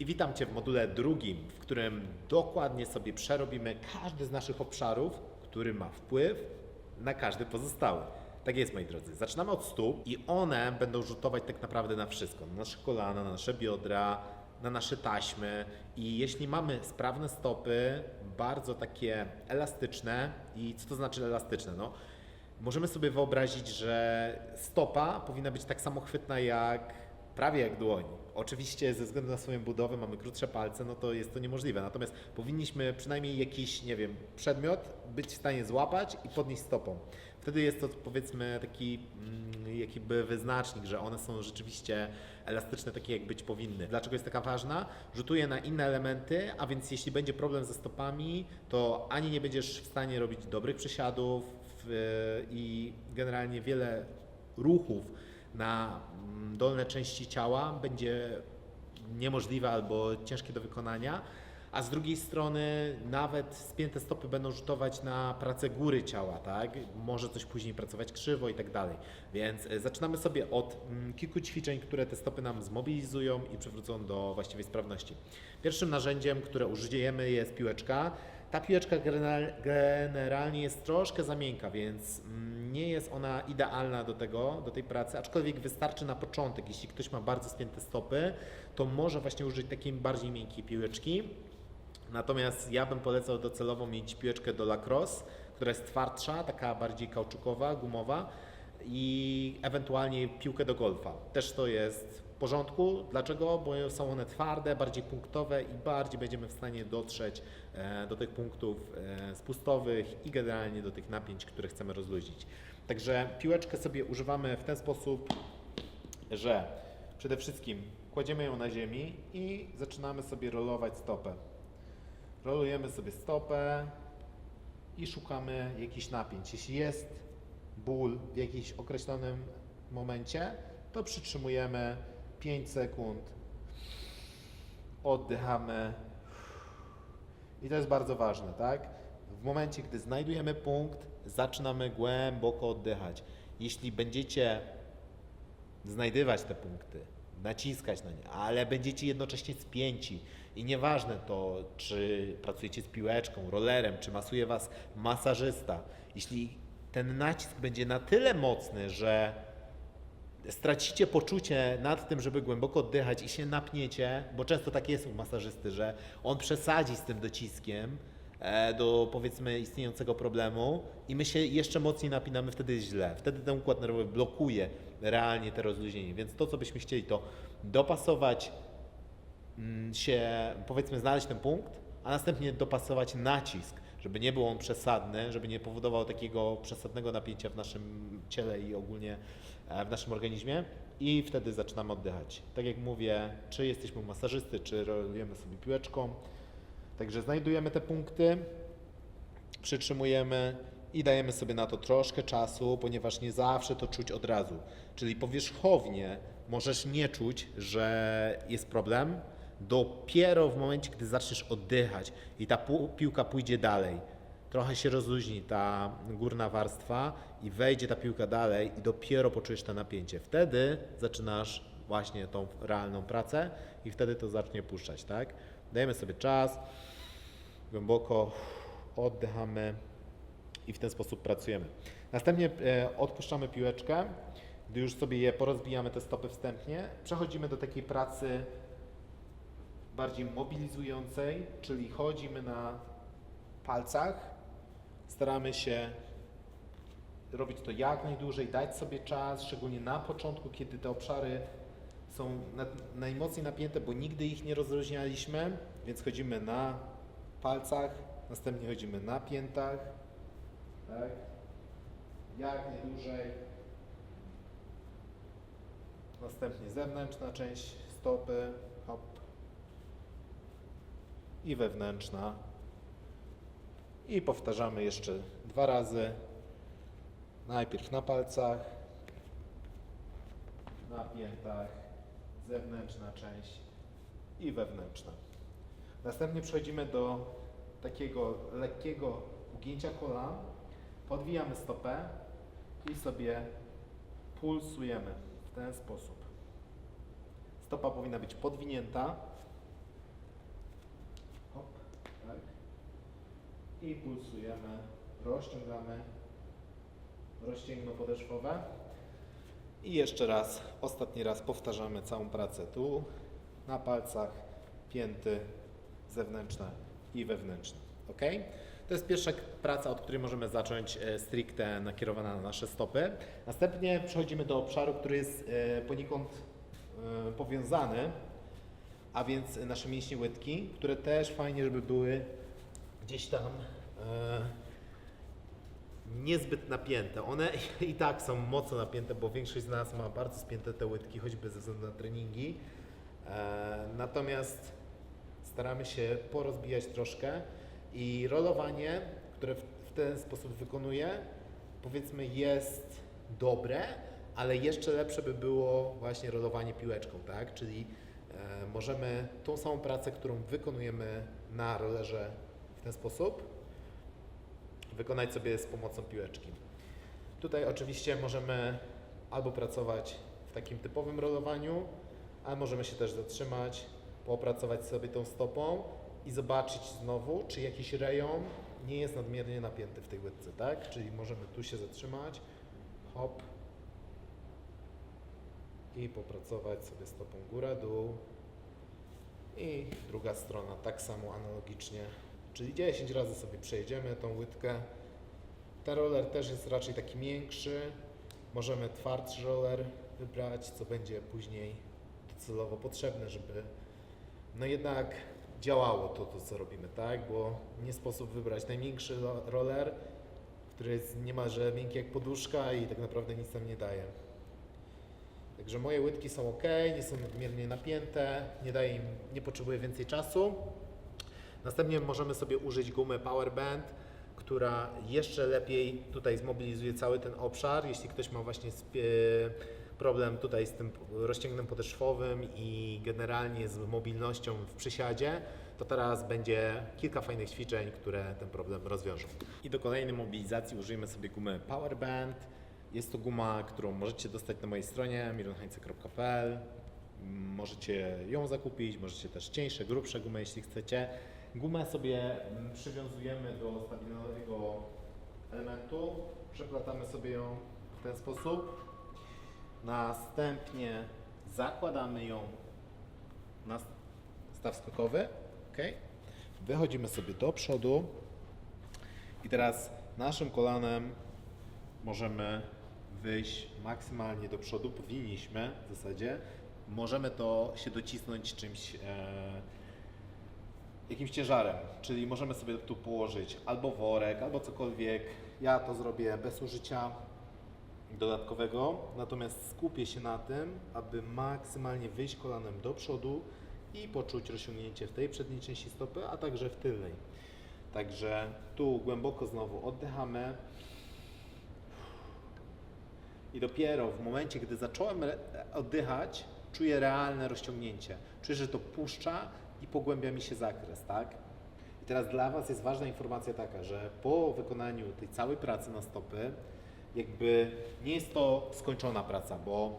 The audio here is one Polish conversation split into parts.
I witam Cię w module drugim, w którym dokładnie sobie przerobimy każdy z naszych obszarów, który ma wpływ na każdy pozostały. Tak jest, moi drodzy. Zaczynamy od stóp i one będą rzutować tak naprawdę na wszystko. Na nasze kolana, na nasze biodra, na nasze taśmy. I jeśli mamy sprawne stopy, bardzo takie elastyczne, i co to znaczy elastyczne? No, możemy sobie wyobrazić, że stopa powinna być tak samo chwytna jak prawie jak dłoń. Oczywiście ze względu na swoją budowę mamy krótsze palce, no to jest to niemożliwe. Natomiast powinniśmy przynajmniej jakiś, nie wiem, przedmiot być w stanie złapać i podnieść stopą. Wtedy jest to powiedzmy taki mm, jakby wyznacznik, że one są rzeczywiście elastyczne, takie jak być powinny. Dlaczego jest taka ważna? Rzutuje na inne elementy, a więc jeśli będzie problem ze stopami, to ani nie będziesz w stanie robić dobrych przysiadów i generalnie wiele ruchów na mm, dolne części ciała będzie niemożliwe albo ciężkie do wykonania, a z drugiej strony nawet spięte stopy będą rzutować na pracę góry ciała, tak? Może coś później pracować krzywo i tak dalej. Więc e, zaczynamy sobie od mm, kilku ćwiczeń, które te stopy nam zmobilizują i przywrócą do właściwej sprawności. Pierwszym narzędziem, które użyjemy jest piłeczka. Ta piłeczka general- generalnie jest troszkę za miękka, więc mm, nie jest ona idealna do tego, do tej pracy, aczkolwiek wystarczy na początek. Jeśli ktoś ma bardzo spięte stopy, to może właśnie użyć takiej bardziej miękkiej piłeczki. Natomiast ja bym polecał docelowo mieć piłeczkę do lacrosse, która jest twardsza, taka bardziej kauczukowa, gumowa i ewentualnie piłkę do golfa. Też to jest w porządku. Dlaczego? Bo są one twarde, bardziej punktowe i bardziej będziemy w stanie dotrzeć e, do tych punktów e, spustowych i generalnie do tych napięć, które chcemy rozluźnić. Także piłeczkę sobie używamy w ten sposób, że przede wszystkim kładziemy ją na ziemi i zaczynamy sobie rolować stopę. Rolujemy sobie stopę i szukamy jakichś napięć. Jeśli jest ból w jakimś określonym momencie, to przytrzymujemy 5 sekund, oddychamy. I to jest bardzo ważne, tak? W momencie, gdy znajdujemy punkt, zaczynamy głęboko oddychać. Jeśli będziecie znajdywać te punkty, naciskać na nie, ale będziecie jednocześnie spięci i nieważne to, czy pracujecie z piłeczką, rollerem, czy masuje was masażysta, jeśli ten nacisk będzie na tyle mocny, że stracicie poczucie nad tym, żeby głęboko oddychać i się napniecie, bo często tak jest u masażysty, że on przesadzi z tym dociskiem e, do powiedzmy istniejącego problemu i my się jeszcze mocniej napinamy, wtedy jest źle. Wtedy ten układ nerwowy blokuje realnie te rozluźnienie. Więc to, co byśmy chcieli, to dopasować mm, się, powiedzmy, znaleźć ten punkt, a następnie dopasować nacisk, żeby nie był on przesadny, żeby nie powodował takiego przesadnego napięcia w naszym ciele i ogólnie e, w naszym organizmie i wtedy zaczynamy oddychać. Tak jak mówię, czy jesteśmy masażysty, czy rolujemy sobie piłeczką, także znajdujemy te punkty, przytrzymujemy i dajemy sobie na to troszkę czasu, ponieważ nie zawsze to czuć od razu. Czyli powierzchownie możesz nie czuć, że jest problem, dopiero w momencie, gdy zaczniesz oddychać i ta piłka pójdzie dalej. Trochę się rozluźni ta górna warstwa i wejdzie ta piłka dalej i dopiero poczujesz to napięcie. Wtedy zaczynasz właśnie tą realną pracę i wtedy to zacznie puszczać, tak? Dajemy sobie czas, głęboko oddychamy i w ten sposób pracujemy. Następnie e, odpuszczamy piłeczkę, gdy już sobie je porozbijamy te stopy wstępnie, przechodzimy do takiej pracy bardziej mobilizującej, czyli chodzimy na palcach, staramy się robić to jak najdłużej, dać sobie czas, szczególnie na początku, kiedy te obszary są na, najmocniej napięte, bo nigdy ich nie rozluźnialiśmy, więc chodzimy na palcach, następnie chodzimy na piętach, tak? Jak najdłużej. Następnie zewnętrzna część stopy. I wewnętrzna. I powtarzamy jeszcze dwa razy. Najpierw na palcach, na piętach, zewnętrzna część i wewnętrzna. Następnie przechodzimy do takiego lekkiego ugięcia kolan. Podwijamy stopę i sobie pulsujemy w ten sposób. Stopa powinna być podwinięta, i pulsujemy, rozciągamy rozcięgno podeszwowe. I jeszcze raz, ostatni raz powtarzamy całą pracę tu, na palcach, pięty zewnętrzne i wewnętrzne. Ok? To jest pierwsza praca, od której możemy zacząć e, stricte nakierowana na nasze stopy. Następnie przechodzimy do obszaru, który jest e, poniekąd e, powiązany, a więc nasze mięśnie łydki, które też fajnie, żeby były gdzieś tam e, niezbyt napięte. One i tak są mocno napięte, bo większość z nas ma bardzo spięte te łydki, choćby ze względu na treningi. E, natomiast staramy się porozbijać troszkę i rolowanie, które w, ten sposób wykonuję, powiedzmy jest dobre, ale jeszcze lepsze by było właśnie rolowanie piłeczką, tak? Czyli e, możemy tą samą pracę, którą wykonujemy na rollerze w ten sposób, wykonać sobie z pomocą piłeczki. Tutaj oczywiście możemy albo pracować w takim typowym rolowaniu, ale możemy się też zatrzymać, popracować sobie tą stopą i zobaczyć znowu, czy jakiś rejon nie jest nadmiernie napięty w tej łydce, tak? Czyli możemy tu się zatrzymać, hop i popracować sobie stopą góra-dół i druga strona tak samo analogicznie, czyli 10 razy sobie przejedziemy tą łydkę. Ten roller też jest raczej taki miększy. Możemy twardszy roller wybrać, co będzie później docelowo potrzebne, żeby no jednak działało to, to co robimy, tak? Bo nie sposób wybrać najmiększy ro- roller, który jest niemalże miękki jak poduszka i tak naprawdę nic nam nie daje. Także moje łydki są ok, nie są nadmiernie napięte, nie daje im, nie potrzebuję więcej czasu. Następnie możemy sobie użyć gumy Powerband, która jeszcze lepiej tutaj zmobilizuje cały ten obszar. Jeśli ktoś ma właśnie spie- problem tutaj z tym rozciągnem podeszwowym i generalnie z mobilnością w przysiadzie, to teraz będzie kilka fajnych ćwiczeń, które ten problem rozwiążą. I do kolejnej mobilizacji użyjemy sobie gumy Powerband. Jest to guma, którą możecie dostać na mojej stronie mironheinze.pl. Możecie ją zakupić, możecie też cieńsze, grubsze gumy, jeśli chcecie. Gumę sobie mm, przywiązujemy do stabilnego elementu, przeplatamy sobie ją w ten sposób. Następnie zakładamy ją na staw skokowy. ok? Wychodzimy sobie do przodu i teraz naszym kolanem możemy wyjść maksymalnie do przodu, powinniśmy w zasadzie. Możemy to się docisnąć czymś, e, jakimś ciężarem, czyli możemy sobie tu położyć albo worek, albo cokolwiek. Ja to zrobię bez użycia dodatkowego, natomiast skupię się na tym, aby maksymalnie wyjść kolanem do przodu i poczuć rozciągnięcie w tej przedniej części stopy, a także w tylnej. Także tu głęboko znowu oddychamy. I dopiero w momencie, gdy zacząłem oddychać, czuję realne rozciągnięcie. Czuję, że to puszcza i pogłębia mi się zakres, tak? I teraz dla Was jest ważna informacja taka, że po wykonaniu tej całej pracy na stopy, jakby nie jest to skończona praca, bo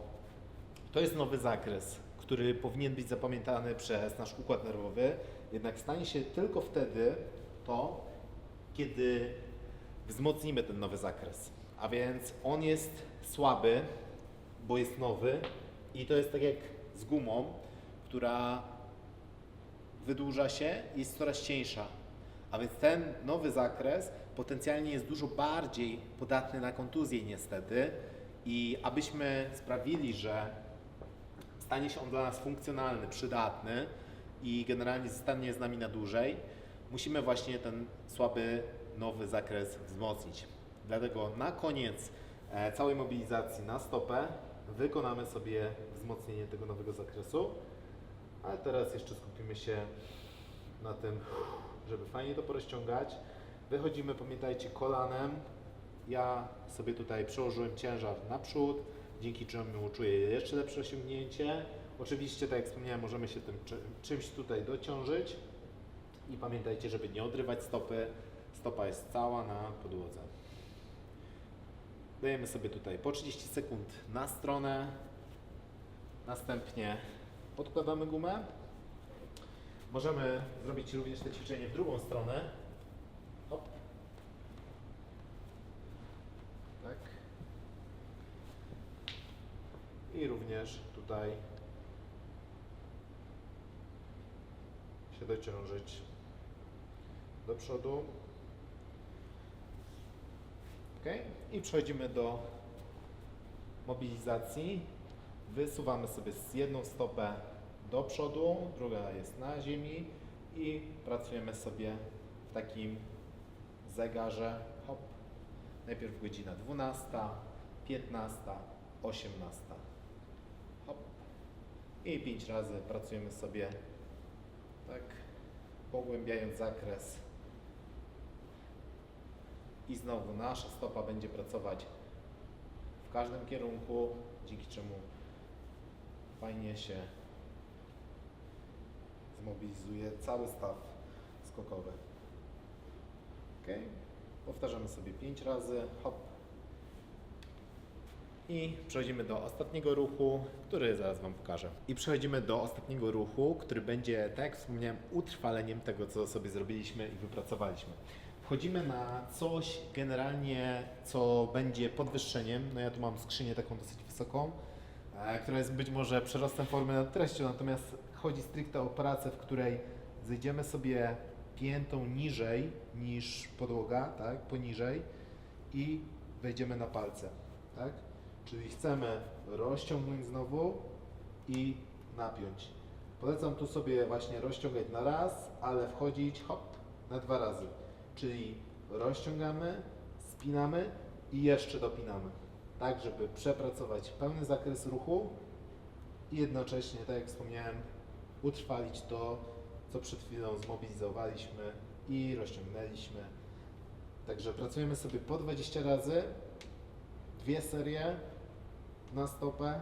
to jest nowy zakres, który powinien być zapamiętany przez nasz układ nerwowy, jednak stanie się tylko wtedy to, kiedy wzmocnimy ten nowy zakres. A więc on jest słaby, bo jest nowy i to jest tak jak z gumą, która wydłuża się i jest coraz cieńsza. A więc ten nowy zakres potencjalnie jest dużo bardziej podatny na kontuzję niestety i abyśmy sprawili, że stanie się on dla nas funkcjonalny, przydatny i generalnie zostanie z nami na dłużej, musimy właśnie ten słaby, nowy zakres wzmocnić. Dlatego na koniec e, całej mobilizacji na stopę wykonamy sobie wzmocnienie tego nowego zakresu. Ale teraz jeszcze skupimy się na tym, żeby fajnie to porozciągać. Wychodzimy, pamiętajcie, kolanem. Ja sobie tutaj przełożyłem ciężar naprzód, dzięki czemu czuję jeszcze lepsze osiągnięcie. Oczywiście, tak jak wspomniałem, możemy się tym czy- czymś tutaj dociążyć. I pamiętajcie, żeby nie odrywać stopy. Stopa jest cała na podłodze. Dajemy sobie tutaj po 30 sekund na stronę. Następnie Podkładamy gumę. Możemy zrobić również to ćwiczenie w drugą stronę. Hop. Tak. I również tutaj się dociążyć do przodu. Ok. I przechodzimy do mobilizacji. Wysuwamy sobie z jedną stopę do przodu, druga jest na ziemi i pracujemy sobie w takim zegarze. Hop. Najpierw godzina 12, 15, 18. Hop. I 5 razy pracujemy sobie tak, pogłębiając zakres. I znowu nasza stopa będzie pracować w każdym kierunku, dzięki czemu fajnie się zmobilizuje cały staw skokowy. Ok, powtarzamy sobie 5 razy, hop. I przechodzimy do ostatniego ruchu, który zaraz Wam pokażę. I przechodzimy do ostatniego ruchu, który będzie, tak jak wspomniałem, utrwaleniem tego, co sobie zrobiliśmy i wypracowaliśmy. Wchodzimy na coś generalnie, co będzie podwyższeniem. No ja tu mam skrzynię taką dosyć wysoką, która jest być może przerostem formy nad treścią, natomiast chodzi stricte o pracę, w której zejdziemy sobie piętą niżej niż podłoga, tak, poniżej i wejdziemy na palce, tak? Czyli chcemy rozciągnąć znowu i napiąć. Polecam tu sobie właśnie rozciągać na raz, ale wchodzić hop na dwa razy. Czyli rozciągamy, spinamy i jeszcze dopinamy. Tak, żeby przepracować pełny zakres ruchu i jednocześnie, tak jak wspomniałem, utrwalić to, co przed chwilą zmobilizowaliśmy i rozciągnęliśmy. Także pracujemy sobie po 20 razy, dwie serie na stopę,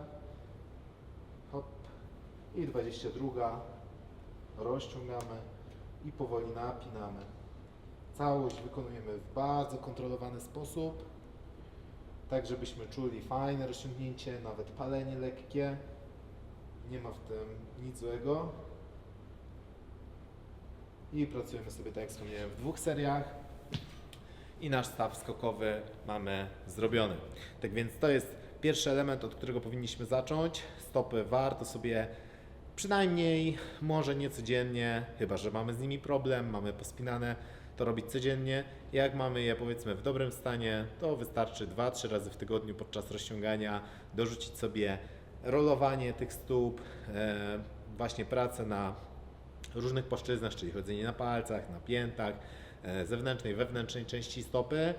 hop i 22, rozciągamy i powoli napinamy. Całość wykonujemy w bardzo kontrolowany sposób, tak żebyśmy czuli fajne rozciągnięcie, nawet palenie lekkie. Nie ma w tym nic złego. I pracujemy sobie, tak jak wspomniałem, w dwóch seriach. I nasz staw skokowy mamy zrobiony. Tak więc to jest pierwszy element, od którego powinniśmy zacząć. Stopy warto sobie przynajmniej, może nie codziennie, chyba że mamy z nimi problem, mamy pospinane, to robić codziennie. Jak mamy je powiedzmy w dobrym stanie, to wystarczy 2-3 razy w tygodniu podczas rozciągania dorzucić sobie rolowanie tych stóp, e, właśnie pracę na różnych płaszczyznach, czyli chodzenie na palcach, na piętach, e, zewnętrznej, wewnętrznej części stopy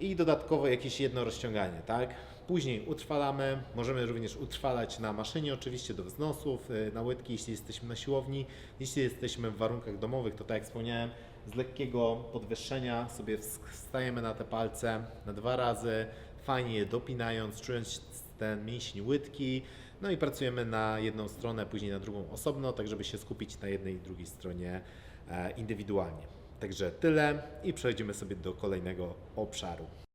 i dodatkowo jakieś jedno rozciąganie, tak? Później utrwalamy, możemy również utrwalać na maszynie oczywiście do wznosów, e, na łydki, jeśli jesteśmy na siłowni. Jeśli jesteśmy w warunkach domowych, to tak jak wspomniałem, z lekkiego podwyższenia sobie wstajemy na te palce na dwa razy, fajnie je dopinając, czując ten mięsień łydki, no i pracujemy na jedną stronę, później na drugą osobno, tak żeby się skupić na jednej i drugiej stronie e, indywidualnie. Także tyle i przechodzimy sobie do kolejnego obszaru.